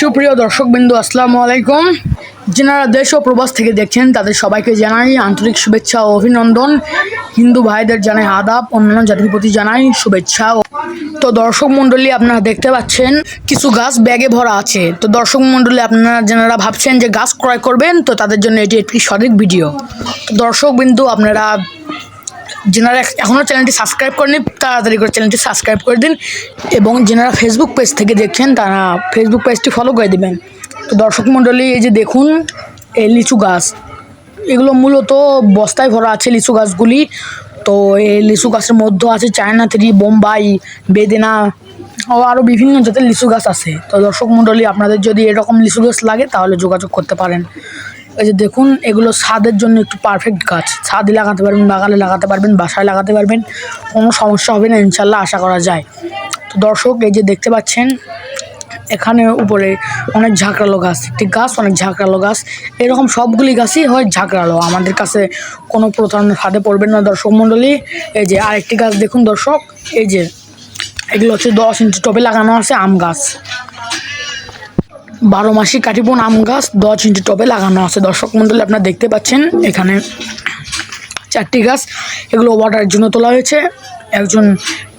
সুপ্রিয় দর্শকবৃন্দ, আসসালামু আলাইকুম। যারা দেশ ও প্রবাস থেকে দেখছেন, তাদের সবাইকে জানাই আন্তরিক শুভেচ্ছা ও অভিনন্দন। হিন্দু ভাইদের জানাই আদাব, অন্যান্য জাতির প্রতি জানাই শুভেচ্ছা ও- তো দর্শক মণ্ডলী, আপনারা দেখতে পাচ্ছেন, কিছু গাছ ব্যাগে ভরা আছে। তো দর্শক মণ্ডলী, আপনারা যারা ভাবছেন যে গাছ ক্রয় করবেন, তো তাদের জন্য এটি একটি সঠিক ভিডিও। তো দর্শক বিন্দু আপনারা যারা এখনও চ্যানেলটি সাবস্ক্রাইব করেনি তাড়াতাড়ি করে চ্যানেলটি সাবস্ক্রাইব করে দিন এবং যারা ফেসবুক পেজ থেকে দেখছেন, তারা ফেসবুক পেজটি ফলো করে দেবেন। তো দর্শক মণ্ডলী, এই যে দেখুন, এই লিচু গাছ। এগুলো মূলত বস্তায় ভরা আছে লিচু গাছগুলি। তো এই লিচু গাছের মধ্যে আছে চায়না, থ্রি, বোম্বাই, বেদেনা, ও আরও বিভিন্ন জাতের লিচু গাছ আছে। তো দর্শক মণ্ডলী, আপনাদের যদি এরকম লিচু গাছ লাগে, তাহলে যোগাযোগ করতে পারেন। এই যে দেখুন, এগুলো ছাদের জন্য একটু পারফেক্ট গাছ। ছাদে লাগাতে পারবেন, বাগানে লাগাতে পারবেন, বাসায় লাগাতে পারবেন, কোনো সমস্যা হবে না, ইনশাল্লাহ আশা করা যায়। তো দর্শক, এই যে দেখতে পাচ্ছেন, এখানে উপরে অনেক ঝাঁকড়ালো গাছ, একটি গাছ, অনেক ঝাঁকড়ালো গাছ। এরকম সবগুলি গাছই হয় ঝাঁকড়ালো, আমাদের কাছে কোনো প্রতারণার হাতে পড়বেন না, দর্শক মণ্ডলী। এই যে আরেকটি গাছ দেখুন দর্শক, এই যে এগুলো হচ্ছে দশ ইঞ্চি টবে লাগানো আছে আম গাছ। বারো মাসি কাটিবন আম গাছ, দশ ইঞ্চি টবে লাগানো আছে। দর্শক মন্ডলী, আপনারা দেখতে পাচ্ছেন, এখানে চারটি গাছ, এগুলো অর্ডারের জন্য তোলা হয়েছে। একজন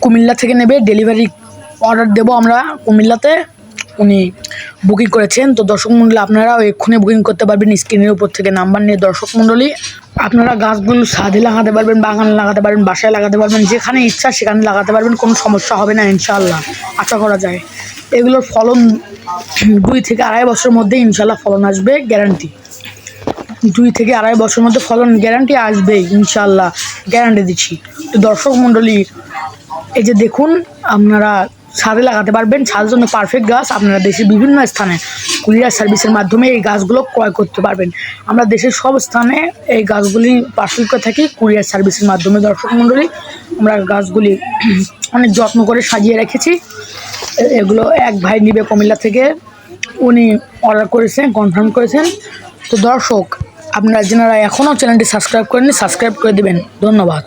কুমিল্লা থেকে নেবে ডেলিভারি অর্ডার দেব আমরা কুমিল্লাতে। উনি বুকিং করেছেন। তো দর্শক মণ্ডলী আপনারাও এক্ষুনি বুকিং করতে পারবেন স্ক্রিনের উপর থেকে নাম্বার নিয়ে। দর্শক মণ্ডলী আপনারা গাছগুলো ছাদে লাগাতে পারবেন, বাগানে লাগাতে পারবেন, বাসায় লাগাতে পারবেন, যেখানে ইচ্ছা সেখানে লাগাতে পারবেন, কোনো সমস্যা হবে না ইনশাল্লাহ আশা করা যায়। এগুলোর ফলন দুই থেকে আড়াই বছরের মধ্যে ইনশাল্লাহ ফলন আসবে গ্যারান্টি দুই থেকে আড়াই বছরের মধ্যে ফলন গ্যারান্টি আসবে ইনশাল্লাহ গ্যারান্টি দিচ্ছি। তো দর্শক মণ্ডলী এই যে দেখুন, আপনারা ছাদে লাগাতে পারবেন। ছাদের জন্য পারফেক্ট গাছ। আপনারা দেশের বিভিন্ন স্থানে কুরিয়ার সার্ভিসের মাধ্যমে এই গাছগুলো ক্রয় করতে পারবেন। আমরা দেশের সব স্থানে এই গাছগুলি পার্সেল করে থাকি, কুরিয়ার সার্ভিসের মাধ্যমে। দর্শক মণ্ডলী, আমরা গাছগুলি অনেক যত্ন করে সাজিয়ে রেখেছি। এগুলো এক ভাই নিবে কুমিল্লা থেকে। উনি অর্ডার করেছেন কনফার্ম করেছেন। তো দর্শক, আপনারা যারা এখনও চ্যানেলটি সাবস্ক্রাইব করেননি সাবস্ক্রাইব করে দেবেন। ধন্যবাদ।